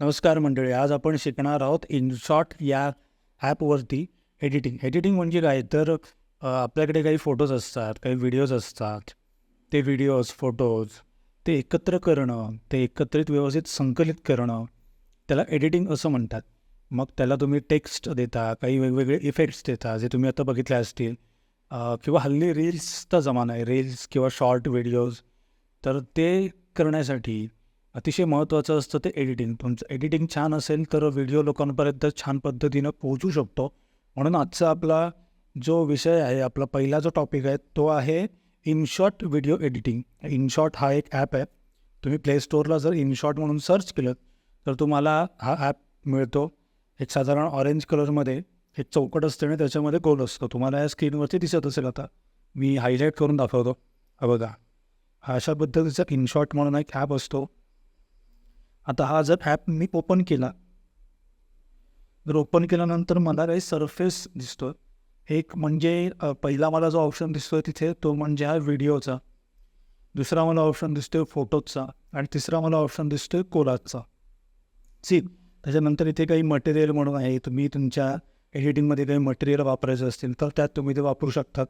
नमस्कार मंडळी आज आपण शिकणार आहोत इनशॉट या ॲपवरती एडिटिंग एडिटिंग म्हणजे काय? तर आपल्याकडे काही फोटोज असतात काही व्हिडिओज असतात. ते व्हिडिओज फोटोज ते एकत्र करणं ते एकत्रित व्यवस्थित संकलित करणं त्याला एडिटिंग असं म्हणतात. मग त्याला तुम्ही टेक्स्ट देता काही वेगवेगळे इफेक्ट्स देता जे तुम्ही आता बघितले असतील. किंवा हल्ली रील्सचा जमाना आहे रील्स किंवा शॉर्ट व्हिडिओज तर ते करण्यासाठी अतिशय महत्त्वाचं असतं ते एडिटिंग तुमचं एडिटिंग छान असेल तर व्हिडिओ लोकांपर्यंत छान पद्धतीनं पोहोचू शकतो. म्हणून आजचा आपला जो विषय आहे आपला पहिला जो टॉपिक आहे तो आहे इनशॉट व्हिडिओ एडिटिंग इनशॉट हा एक ॲप आहे. तुम्ही प्ले स्टोअरला जर इनशॉट म्हणून सर्च केलं तर तुम्हाला हा ॲप मिळतो. एक साधारण ऑरेंज कलरमध्ये एक चौकट असते आणि त्याच्यामध्ये गोल असतो. तुम्हाला या स्क्रीनवरती दिसत असेल आता. मी हायलाईट करून दाखवतो. बघा. हा अशा पद्धतीचा इनशॉट म्हणून एक ॲप असतो. आता हा जर ॲप मी ओपन केला जर ओपन केल्यानंतर मला काही सरफेस दिसतो एक म्हणजे पहिला मला जो ऑप्शन दिसतोय तिथे तो म्हणजे हा व्हिडिओचा दुसरा मला ऑप्शन दिसतोय फोटोचा आणि तिसरा मला ऑप्शन दिसतोय कोलाजचा सी त्याच्यानंतर इथे काही मटेरियल म्हणून आहे. तुम्ही तुमच्या एडिटिंगमध्ये काही मटेरियल वापरायचं असतील तर त्यात तुम्ही ते वापरू शकतात.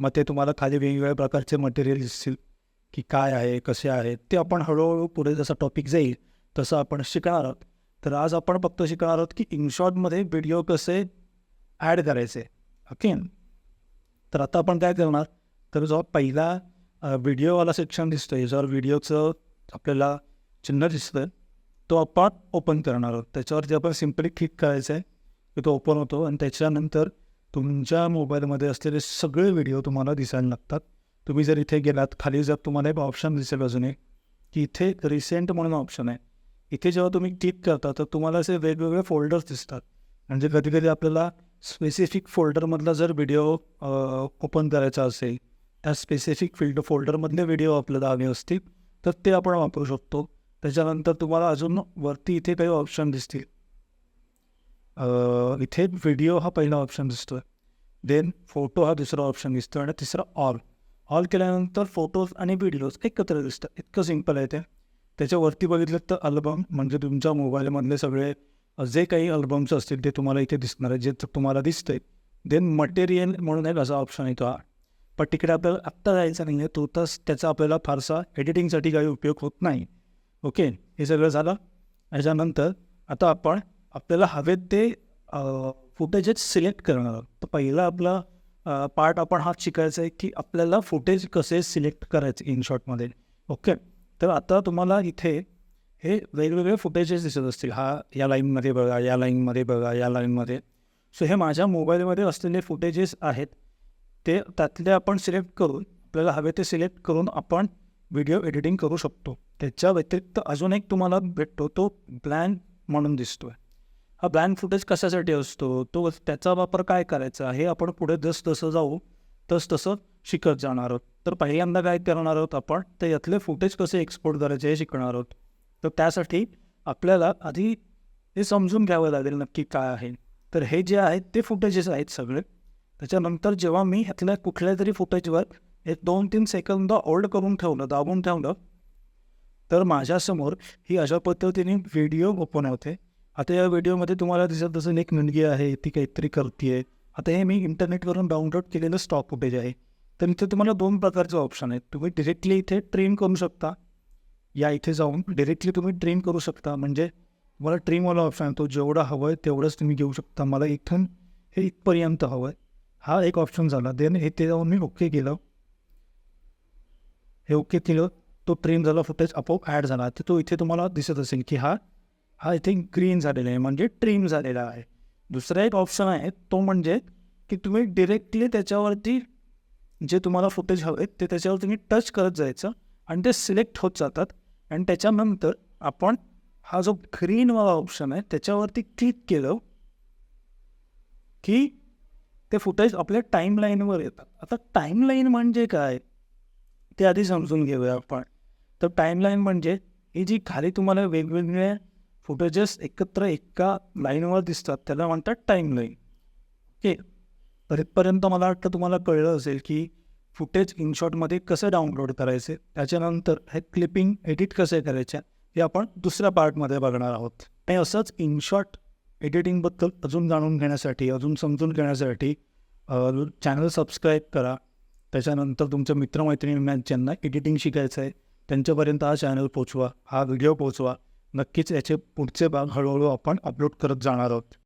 मग ते तुम्हाला खाली वेगवेगळ्या प्रकारचे मटेरियल दिसतील की काय आहे कसे आहे ते आपण हळूहळू पुढे जसा टॉपिक जाईल तसं आपण शिकणार आहोत. तर आज आपण फक्त शिकणार आहोत की इनशॉटमध्ये व्हिडिओ कसे ॲड करायचे. ओके तर आता आपण काय करणार? तर जो पहिला व्हिडिओवाला सेक्शन दिसतो आहे ज्यावर व्हिडिओचं आपल्याला चिन्ह दिसतं तो आपण ओपन करणार आहोत. त्याच्यावरती आपण सिम्पली क्लिक करायचं आहे की तो ओपन होतो आणि त्याच्यानंतर तुमच्या मोबाईलमध्ये असलेले सगळे व्हिडिओ तुम्हाला दिसायला लागतात. तुम्ही जर इथे गेलात खाली जर तुम्हाला एक ऑप्शन दिसेल अजून एक की इथे रिसेंट म्हणून ऑप्शन आहे. इथे जेव्हा तुम्ही क्लिक करता तर तुम्हाला असे वेगवेगळे फोल्डर्स दिसतात. म्हणजे कधी कधी आपल्याला स्पेसिफिक फोल्डरमधला जर व्हिडिओ ओपन करायचा असेल त्या स्पेसिफिक फिल्ड फोल्डरमधले व्हिडिओ आपल्याला हवे असतील तर ते आपण वापरू शकतो. त्याच्यानंतर तुम्हाला अजून वरती इथे काही ऑप्शन दिसतील. इथे व्हिडिओ हा पहिला ऑप्शन दिसतो आहे देन फोटो हा दुसरा ऑप्शन दिसतो आणि तिसरा ऑल ऑल केल्यानंतर फोटोज आणि व्हिडिओज एकत्र दिसतात. इतकं सिंपल आहे ते. त्याच्यावरती बघितलं तर अल्बम म्हणजे तुमच्या मोबाईलमधले सगळे जे काही अल्बम्स असतील ते तुम्हाला इथे दिसणार आहे जे तुम्हाला दिसतंय. देन मटेरियल म्हणून एक असा ऑप्शन येतो हा पण तिकडे आपल्याला आत्ता जायचा नाही आहे तो तस त्याचा आपल्याला फारसा एडिटिंगसाठी काही उपयोग होत नाही. ओके हे सगळं झालं. याच्यानंतर आता आपण आपल्याला हवेत ते फुटेजेस सिलेक्ट करणार आहोत. तर पहिला आपला पार्ट आपण हा शिकायचा आहे की आपल्याला फुटेज कसे सिलेक्ट करायचे इनशॉटमध्ये ओके तर आता तुम्हाला इथे हे वेगवेगळे फुटेजेस दिसत असतील. हा या लाईनमध्ये बघा या लाईनमध्ये बघा या लाईनमध्ये सो हे माझ्या मोबाईलमध्ये असलेले फुटेजेस आहेत. ते त्यातले आपण सिलेक्ट करून आपल्याला हवे ते सिलेक्ट करून आपण व्हिडिओ एडिटिंग करू शकतो. त्याच्या व्यतिरिक्त अजून एक तुम्हाला भेटतो तो ब्लँक म्हणून दिसतो आहे हा ब्लँक फुटेज कशासाठी असतो? तो त्याचा वापर काय करायचा? हे आपण पुढे जस जसं जाऊ तस तसं शिकत जाणार आहोत. तर पहिल्यांदा काय करणार आहोत आपण? तर यातले फुटेज कसे एक्सपोर्ट करायचे हे शिकणार आहोत. तर त्यासाठी आपल्याला आधी हे समजून घ्यावं लागेल नक्की काय आहे. तर हे जे आहेत ते फुटेजेस आहेत सगळे. त्याच्यानंतर जेव्हा मी ह्यातल्या कुठल्या तरी फुटेजवर एक दोन तीन सेकंद होल्ड करून ठेवलं दाबून ठेवलं तर माझ्यासमोर ही अशा पद्धतीने व्हिडिओ ओपन होते. आता या व्हिडिओमध्ये तुम्हाला दिसत असेल एक मुलगी आहे ती काहीतरी करते आहे आता हे मी इंटरनेटवरून डाउनलोड केलेलं स्टॉक फुटेज आहे. तर इथे तुम्हाला दोन प्रकारचे ऑप्शन आहेत. तुम्ही डिरेक्टली इथे ट्रेन करू शकता. या इथे जाऊन डिरेक्टली तुम्ही ट्रेन करू शकता. म्हणजे तुम्हाला ट्रेनवाला ऑप्शन आहे. तो जेवढा हवं आहे तेवढंच तुम्ही घेऊ शकता. मला इथून हे इथपर्यंत हवं आहे हा एक ऑप्शन झाला. देन हे ते जाऊन मी ओके केलं. हे ओके केलं. तो ट्रेन झाला. फुटेज आपोआप ॲड झाला. तर तो इथे तुम्हाला दिसत असेल की हा हा इथे ग्रीन झालेला आहे. म्हणजे ट्रिम झालेला आहे. दुसरा एक ऑप्शन आहे. तो म्हणजे की तुम्ही डिरेक्टली त्याच्यावरती जे तुम्हाला फुटेज हवे ते त्याच्यावर तुम्ही टच करत जायचं आणि ते सिलेक्ट होत जातात. आणि त्याच्यानंतर आपण हा जो ग्रीनवाला ऑप्शन आहे त्याच्यावरती क्लिक केलं की ते फुटेज आपल्या टाईमलाईनवर येतात. आता टाईमलाईन म्हणजे काय? ते आधी समजून घेऊया आपण. तर टाईमलाईन म्हणजे ही जी खाली तुम्हाला वेगवेगळ्या फुटेजेस एकत्र एका लाईनवर दिसतात त्याला म्हणतात टाईमलाईन ओके तर इथपर्यंत मला वाटतं तुम्हाला कळलं असेल की फुटेज इनशॉटमध्ये कसं डाउनलोड करायचे त्याच्यानंतर हे क्लिपिंग एडिट कसे करायचे हे आपण दुसऱ्या पार्टमध्ये बघणार आहोत. आणि असंच इनशॉट एडिटिंगबद्दल अजून जाणून घेण्यासाठी अजून समजून घेण्यासाठी चॅनल सबस्क्राईब करा. त्याच्यानंतर तुमच्या मित्रमैत्रिणींना ज्यांना एडिटिंग शिकायचं आहे त्यांच्यापर्यंत हा चॅनल पोचवा हा व्हिडिओ पोचवा. नक्कीच याचे पुढचे भाग हळूहळू आपण अपलोड करत जाणार आहोत.